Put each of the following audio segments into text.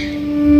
Música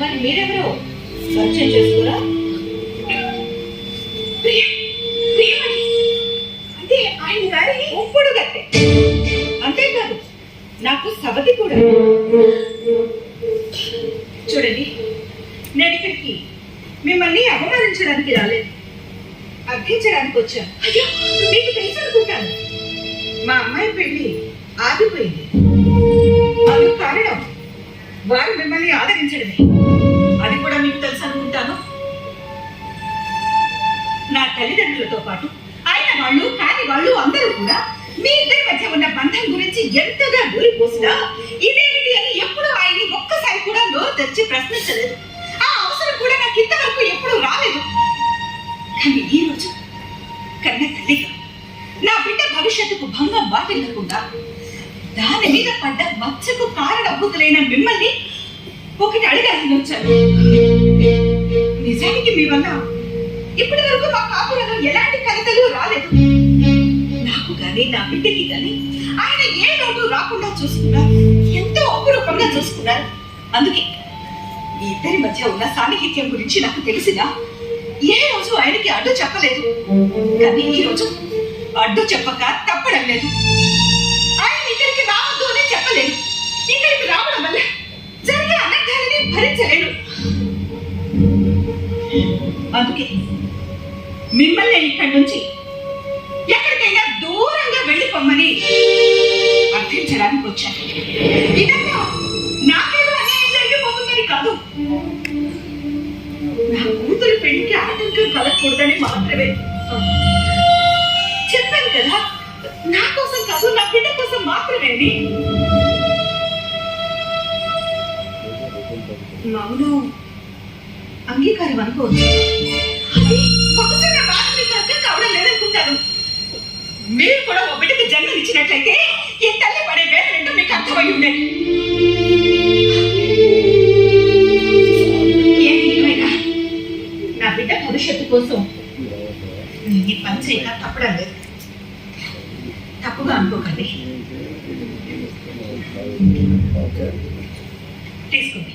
మరి మీరెవరో? పరిచయం చేసుకోరా? అంటే ఆయన గారి ఉప్పుడు గట్టె. అంతేకాదు నాకు సవతి కూడా. చూడండి నేను ఇక్కడికి మిమ్మల్ని అవమానించడానికి రాలేదు. అర్థించడానికి వచ్చాను. అయ్యో మీకు తెలుసు అనుకుంటాను. మా అమ్మాయి పెళ్ళి ఆగిపోయింది. అందుకు కారణం వారు మిమ్మల్ని ఆదరించడమే. అది కూడా మీకు తెలుసు అనుకుంటాను. నా తల్లిదండ్రులతో పాటు ఆయన వాళ్ళు కాని వాళ్ళు అందరూ కూడా మీ ఇద్దరి మధ్య ఉన్న బంధం గురించి ఎంతగా దూరిపోసినా ఇదేమిటి అని ఎప్పుడు ఆయన్ని ఒక్కసారి కూడా నోరు తెచ్చి ప్రశ్నించలేదు. ఆ అవసరం కూడా నాకు ఇంతవరకు ఎప్పుడూ రాలేదు. కానీ ఈ రోజు కన్న తల్లిగా నా బిడ్డ భవిష్యత్తుకు భంగం వాటిల్లకుండా దాని మీద పడ్డ మచ్చకు కారణభూతులైన మిమ్మల్ని ఒకటి అడగాలని వచ్చాను నిజానికి మీ వల్ల ఇప్పటి వరకు మా కాపురంలో ఎలాంటి కలతలు రాలేదు. నాకు కానీ నా బిడ్డకి కానీ ఆయన ఏ లోటు రాకుండా చూసుకున్నారు ఎంతో అపురూపంగా చూసుకున్నారు. అందుకే మీ ఇద్దరి మధ్య ఉన్న సాన్నిహిత్యం గురించి నాకు తెలిసినా ఏ రోజు ఆయనకి అడ్డు చెప్పలేదు. కానీ ఈ రోజు అడ్డు చెప్పక తప్పడం లేదు. రావద్దు ఇక్కడికి రావడం వల్ల జరిగే అనర్థాలని భరించలేను. అందుకే మిమ్మల్ని ఇక్కడి నుంచి ఎక్కడికైనా దూరంగా వెళ్ళిపోమ్మని అర్థించడానికి వచ్చాను. ఇదంతా నాకేదో అన్యాయం జరిగిపోతుందని కాదు. నా కూతురు పెళ్ళికి ఆటంకం కలగకూడదని మాత్రమే. చెప్పాను కదా నా కోసం కాదు నా బిడ్డ కోసం మాత్రమే మౌనం అంగీకారం అనుకోవచ్చు నా కావడం లేదనుకుంటాను. మీరు కూడా ఒక బిడ్డకు జన్మనిచ్చినట్లయితే ఈ తల్లి పడే వేద ఏంటో మీకు అర్థమై ఉండేది నా బిడ్డ భవిష్యత్తు కోసం ఈ పని చేయక తప్పడం లేదు. అనుకోకండి. తీసుకోండి.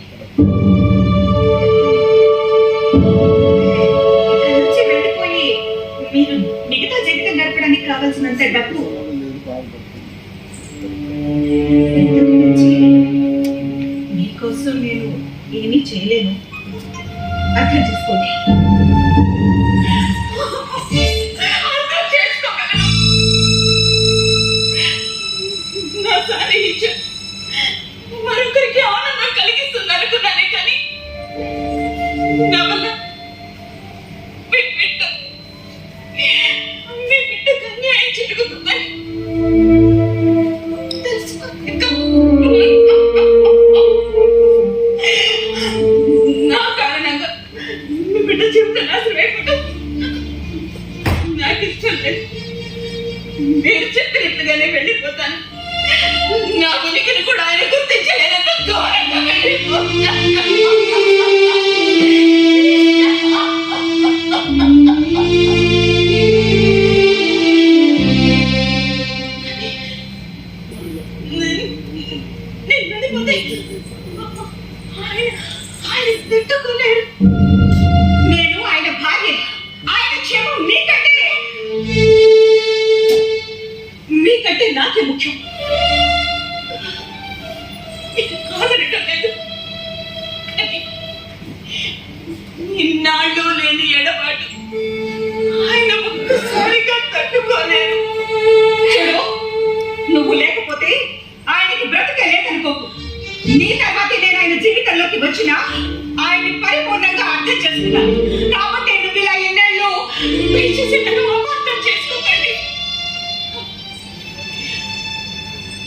对不住。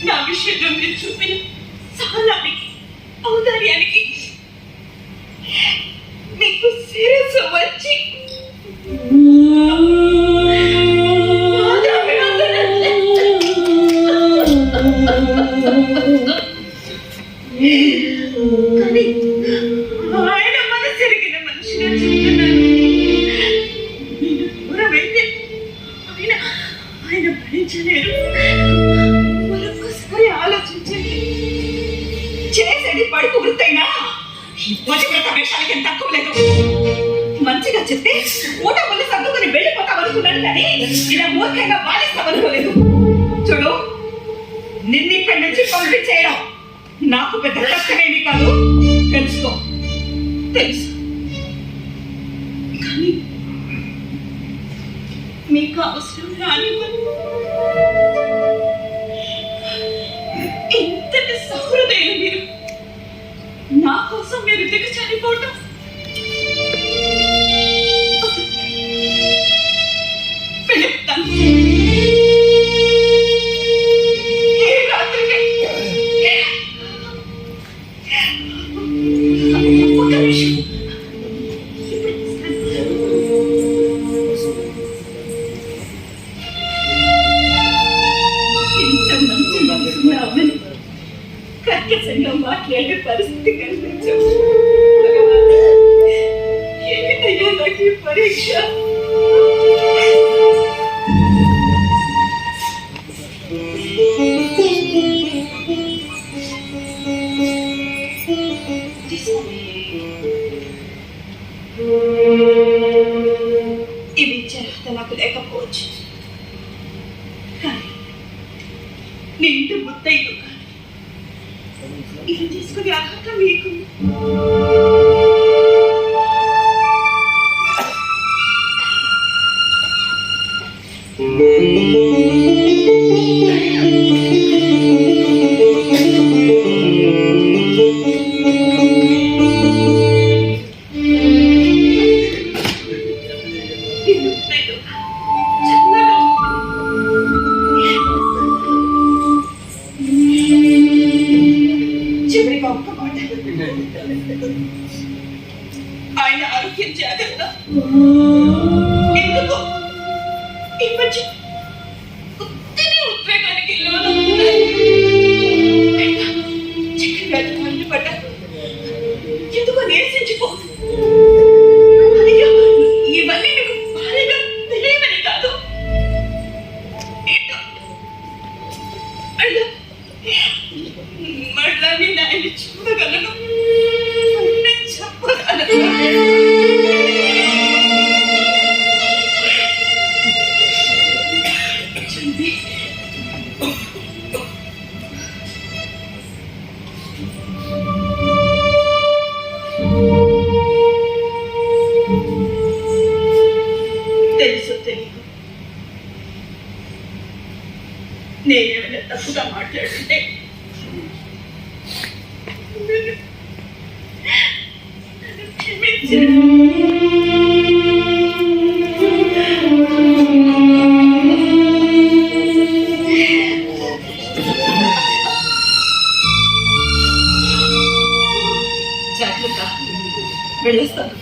నా విషయంలో మీరు చూపిన సహనానికి ఔదార్యానికి మీకు శిరస్సు వచ్చి చెప్తే ఊట ముందు సర్దుకొని వెళ్ళిపోతాం అనుకున్నాను కానీ ఇలా మూర్ఖంగా బాధిస్తాం అనుకోలేదు. చూడు నిన్ను ఇక్కడి నుంచి పంపించేయడం నాకు పెద్ద కష్టమేమి కాదు. తెలుసుకో. తెలుసు. కానీ మీకు అవసరం రానివ్వను ఇంతటి సహృదయం మీరు. నా కోసం మీరు దిగి చనిపోవటం ఇవి అర్హత నాకు లేకపోవచ్చు. కానీ నిండు ముత్తైదు ఇది తీసుకునే అర్హత మీకు. చివరిగా ఒక్క మాట ఆయన ఆరోగ్యం జాగ్రత్త ఎందుకు ఈ నేనేమైనా తప్పుగా మాట్లాడుతుంటే జాగ్రత్త వెళ్ళొస్తాను